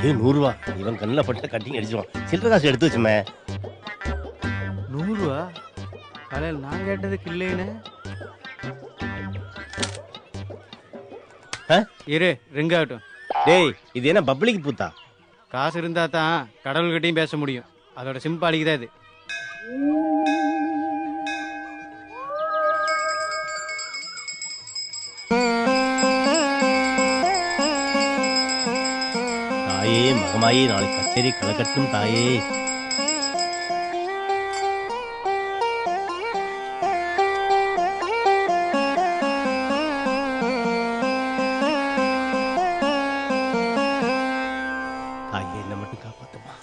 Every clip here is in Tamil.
இது நூறு ரூபா இவன் கண்ணில் பட்ட கட்டிங் அடிச்சிருவான். சில்லற காசு எடுத்து வச்சுமே. நூறுரூவா காலையில் நான் கேட்டதுக்கு இல்லைன்னு? இரு ரிங் ஆகட்டும். டேய் இது என்ன பப்ளிக் பூத்தா? காசு இருந்தா தான் கடவுள்கிட்டயும் பேச முடியும். அதோட சிம்பாலிக்கு தான் இது. தாயே மகமாயே நாளை கச்சேரி கலக்கட்டும் தாயே தாயே என்ன மட்டும் காப்பாத்துமா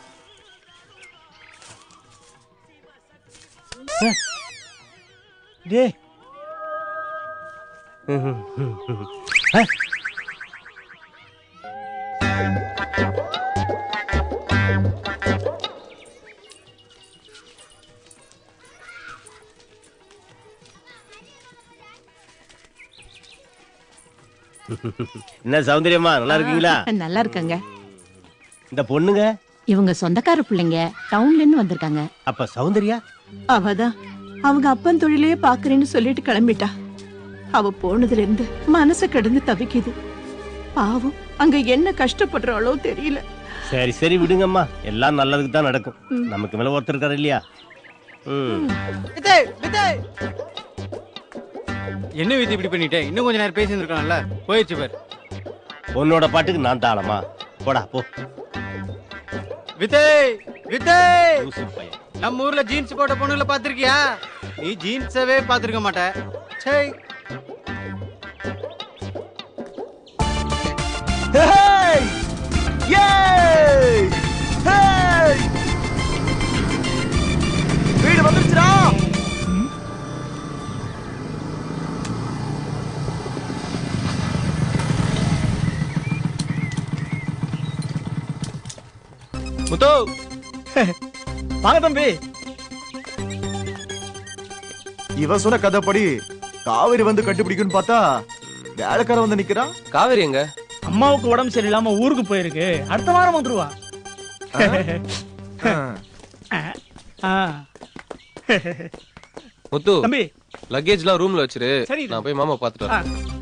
அஹ். என்ன சௌந்தரியமா நல்லா இருக்கீங்களா? நல்லா இருக்காங்க. இந்த பொண்ணுங்க? இவங்க சொந்தக்கார பிள்ளைங்க டவுன்ல இருந்து வந்திருக்காங்க. அப்ப சௌந்தர்யா? அவதான். அவங்க அப்பன் தொழிலையே பாக்குறேன்னு சொல்லிட்டு கிளம்பிட்டா. அவ போனதுல இருந்து மனசு கிடந்து தவிக்குது. பாவம் அங்க என்ன கஷ்டப்படுறாளோ தெரியல. சரி சரி விடுங்கம்மா. எல்லாம் நல்லதுக்கு தான் நடக்கும். நமக்கு மேல ஒருத்தர் இருக்காரு இல்லையா? ம். என்ன வித்து இப்படி பண்ணிட்டேன் இன்னும் கொஞ்ச நேரம் பேசியிருந்துருக்கலாம்ல? போயிடுச்சு பார். உன்னோட பாட்டுக்கு நான் தாளமா? போடா போ. லூசு பையன். நம்ம ஊர்ல ஜீன்ஸ் போட்ட பொண்ணுல பாத்திருக்கியா நீ ஜீன்ஸவே பாத்திருக்க மாட்ட. சே முத்து. வாங்க தம்பி. இவன் சொன்ன கதைப்படி காவிரி வந்து கண்டுபிடிக்குன்னு பார்த்தா வேலைக்காரன் வந்து நிக்கிறான். காவேரி எங்க? அம்மாவுக்கு உடம்பு சரியில்லாம ஊருக்கு போயிருக்கு. அடுத்த வாரம் வந்துருவா. ஆ. முத்து தம்பி. லக்கேஜ்லாம் ரூம்ல வச்சிரு. சரி. நான் போய் மாமா பாத்துட்டு. வரேன்.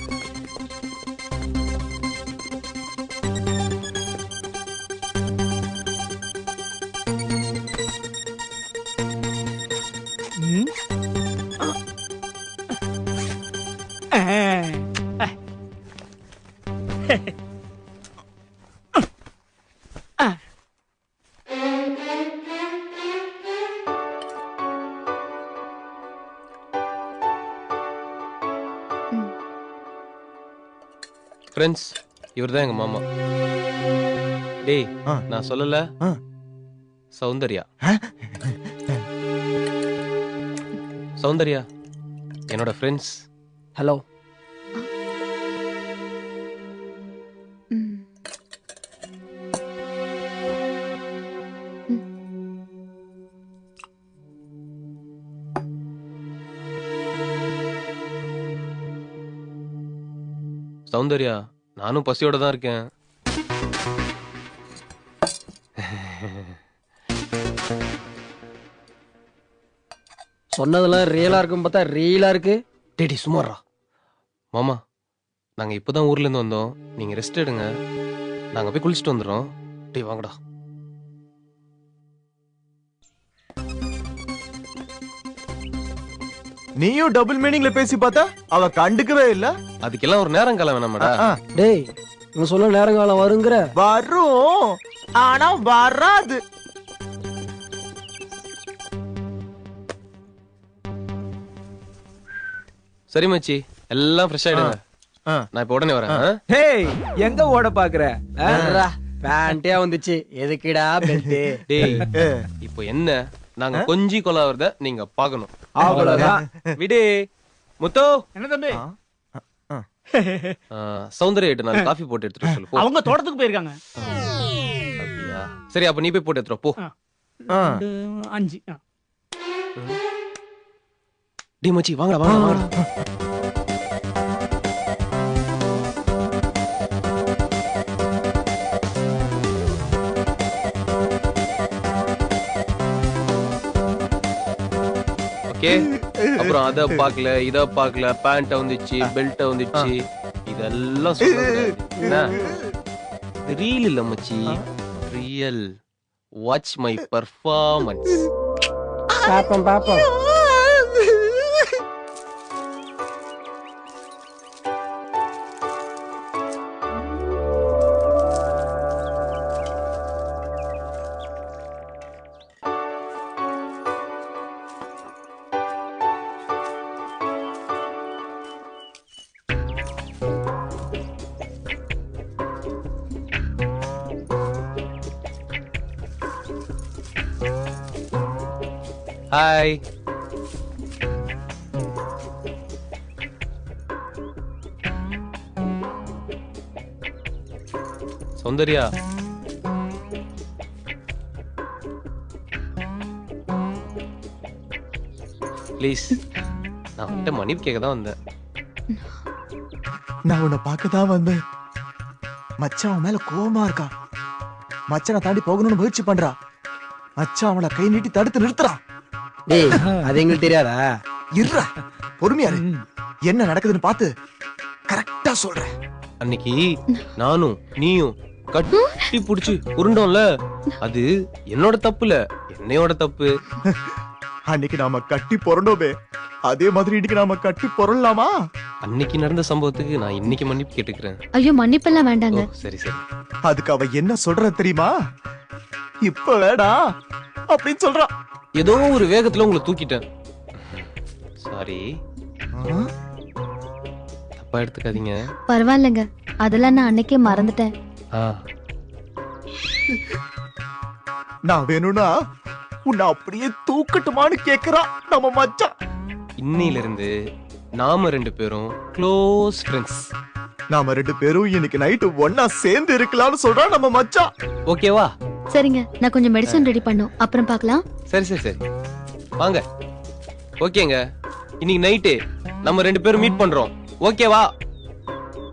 ஃப்ரெண்ட்ஸ் இவர்தான் எங்க மாமா. டேய் ஆ. நான் சொல்லல. சௌந்தர்யா. சௌந்தர்யா என்னோட ஃப்ரெண்ட்ஸ் ஹலோ சௌந்தர்யா நானும் பசியோட தான் இருக்கேன். சொன்னதெல்லாம் ரியலா இருக்கும் பார்த்தா ரியலா இருக்கு. டேடி சுமாரா மாமா நாங்க இப்பதான் ஊர்ல இருந்து வந்தோம். நீங்க ரெஸ்ட் எடுங்க. நாங்க போய் குளிச்சுட்டு வந்துடுறோம். டேய் வாங்கடா. நீயும் டபுள் மீனிங்ல பேசி பார்த்தா அவ கண்டுக்கவே இல்ல. அதுக்கெல்லாம் ஒரு நேரம் காலம் வேணாமாடா. ஆ, டேய் இவன் சொல்ல நேரங்காலம் வருங்கிற. வரும். ஆனா வராது. சரி மச்சி. எல்லாம் ஃப்ரெஷ் ஆயிடுங்க. ஆ. நான் இப்ப உடனே வரேன்? ஹேய் எங்க ஓட பாக்குற? பேண்டே வந்துச்சு. எதுக்குடா பெல்ட் டேய் இப்போ என்ன? நாங்க கொஞ்சி கொலாவறத நீங்க பாக்கணும் அவ்வளவுதான். விடு. முத்து. என்ன தம்பி? ஆ, சௌந்தர்யா கிட்ட நான் காஃபி போட்டு எடுத்துட்டு சொல்லு அவங்க தோட்டத்துக்கு போயிருக்காங்க. அப்படியா? சரி அப்ப நீ போய் போட்டு எடுத்துரு போ. அஞ்சு. டேய் மச்சி வாங்கடா வாங்கடா வாங்கடா. ஓகே. அப்புறம் அத பாக்கல இத பாக்கல பேண்ட் வந்துச்சு பெல்ட் வந்துச்சு. இதெல்லாம் சொல்லக்கூடாது. என்ன? ரீல் இல்ல மச்சி. ரியல் வாட்ச் மை பெர்ஃபார்மன்ஸ் பாப்போம் பாப்போம். ஹாய் சௌந்தர்யா. ப்ளீஸ் நான் உன்கிட்ட மன்னிப்பு கேட்க தான் வந்தேன். நான் உன்னை பார்க்க தான் வந்தேன். மச்சான் அவன் மேல கோவமா இருக்கா மச்சனை தாண்டி போகணும்னு முயற்சி பண்றா மச்சான் அவளை கை நீட்டி தடுத்து நிறுத்துறான். டேய் அது எங்களுக்கு தெரியாதா? இருடா பொறுமையா இரு. என்ன நடக்குதுன்னு பார்த்து கரெக்டா சொல்றேன். அன்னைக்கு நானும் நீயும் கட்டி புடிச்சு உருண்டோம்ல? அது என்னோட தப்பு இல்ல என்னையோட தப்பு. அன்னைக்கு நாம கட்டி புரண்டோமே அதே மாதிரி இன்னைக்கு நாம கட்டி புரளலாமா அன்னைக்கு நடந்த சம்பவத்துக்கு நான் இன்னைக்கு மன்னிப்பு கேட்டுக்கிறேன். ஐயோ மன்னிப்பெல்லாம் ஓ வேண்டாங்க சரி சரி. அதுக்கு அவ என்ன சொல்ற தெரியுமா? இப்ப வேடா அப்படின்னு சொல்றான் ஏதோ ஒரு வேகத்துல உங்களை தூக்கிட்டேன். சாரி? தப்பா எடுத்துக்காதீங்க. பரவாயில்லைங்க. அதெல்லாம் நான் அன்னைக்கே மறந்துட்டேன். ஆ. நான் வேணும்னா உன்னை அப்படியே தூக்கட்டுமான்னு கேக்குறான் நம்ம மச்சான். இன்னையில இருந்து நாம ரெண்டு பேரும் க்ளோஸ் ஃப்ரெண்ட்ஸ் நாம ரெண்டு பேரும் இன்னைக்கு நைட்டு ஒன்னா சேர்ந்து இருக்கலாம்னு சொல்றான் நம்ம மச்சான். ஓகேவா சரிங்க நான் கொஞ்சம் மெடிசன் ரெடி பண்ணும். அப்புறம் பார்க்கலாம். சரி சரி சரி. வாங்க. ஓகேங்க. இன்னைக்கு நைட்டு நம்ம ரெண்டு பேரும் மீட் பண்றோம். ஓகேவா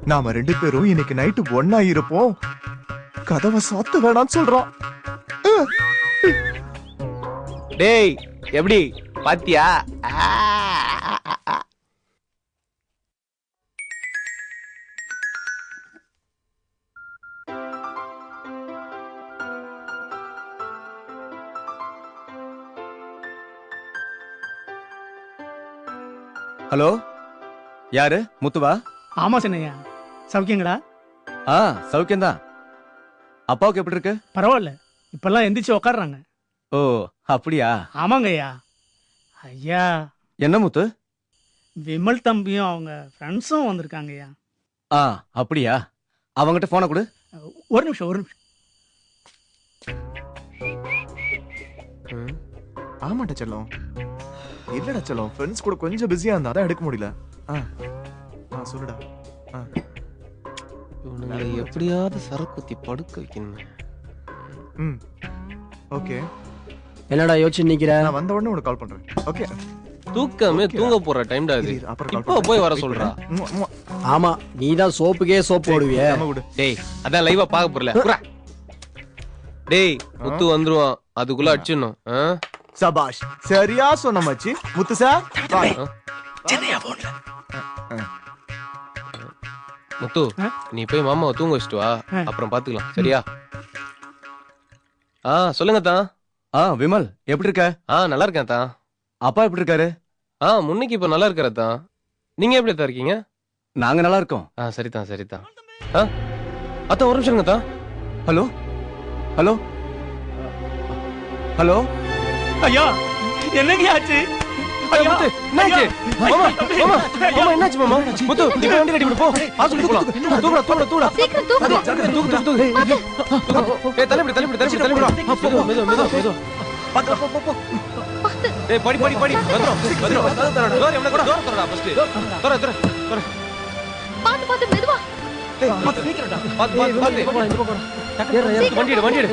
நாம ரெண்டு பேரும் இன்னைக்கு நைட்டு ஒன்னா இருப்போம். கதவை சாத்து வேணாம்னு சொல்றான். டேய் எப்படி? பாத்தியா? ஹலோ? யாரு? முத்துவா? ஆமா சின்னையா. சௌக்கியங்களா ஆ சௌக்கியம்தான் அப்பாவுக்கு எப்படி இருக்கு பரவாயில்ல. இப்பெல்லாம் எந்திரிச்சு உக்காடுறாங்க ஓ அப்படியா? ஆமாங்க ஐயா. ஐயா என்ன முத்து? விமல் தம்பியும் அவங்க ஃப்ரெண்ட்ஸும் வந்திருக்காங்க ஐயா ஆ அப்படியா? அவங்கிட்ட போனை கொடு. ஒரு நிமிஷம் ஒரு நிமிஷம். ஆமாட்டா செல்லம் இல்லடா செல்லம்? ஃப்ரெண்ட்ஸ் கூட கொஞ்சம் பிஸியா இருந்தா அதான் எடுக்க முடியல. ஆ ஆ சொல்லுடா. இவனுங்களை எப்படியாவது சரக்குத்தி படுக்க வைக்கணும். ம். ஓகே. என்னடா யோசிச்சு நிக்கிற? நான் வந்த உடனே உனக்கு கால் பண்றேன். ஓகே. தூக்கமே தூங்க போற டைம்டா இது. இரு, அப்புறம் call இப்போ பண்றேன். போய் வர சொல்றா. ம்ம். ஆமா நீதான் சோப்புக்கே சோப்பு போடுவிய. நம்ம விடு. டேய் அதான் லைவா பார்க்க போறல. டேய் முத்து வந்துருவான். அதுக்குள்ள அடிச்சிடணும். ஆ? சபாஷ் சரியா சொன்ன மச்சி. முத்து சார்? சென்னையா போன்ல முத்து? நீ போய் மாமாவை தூங்க வச்சுட்டு வா. அப்புறம் பாத்துக்கலாம். சரியா? ஆ சொல்லுங்க தான் ஆ விமல் எப்படி இருக்க? ஆ நல்லா இருக்கேன் தான் அப்பா எப்படி இருக்காரு? ஆ முன்னைக்கு இப்ப நல்லா இருக்கிற தான் நீங்க எப்படி தான் இருக்கீங்க? நாங்க நல்லா இருக்கோம். ஆ சரிதான் சரிதான் ஆ அத்தான் ஒரு நிமிஷம் தான் ஹலோ? ஹலோ? ஹலோ? ஐயா என்னங்க ஆச்சு ஐயா, என்னாச்சு? மாமா, மாமா, மாமா, என்னாச்சு மாமா? முத்து, போய் வண்டி ரெடி பண்ணு, போ. ஹாஸ்பிட்டல் போலாம். தூக்குடா, தூக்குடா, தூக்குடா. சீக்கிரம் தூக்கு தூக்கு, தூக்கு, தூக்கு. ஏய், தள்ளிப்பிடி, தள்ளிப்பிடி, தள்ளிப்பிடி, தள்ளிப்பிடி. மெதுவா, மெதுவா, மெதுவா, மெதுவா. ஏய், படி, படி, படி. வந்துரும், வந்துரும். டோர் எவ்வளவு இருக்கு? டோர் திறடா, first. திற, திற, திற. பாத்து பாத்து மெதுவா ஏய், பாத்து, பாத்து, பாத்து, பாத்து. வண்டி எடு, வண்டி எடு.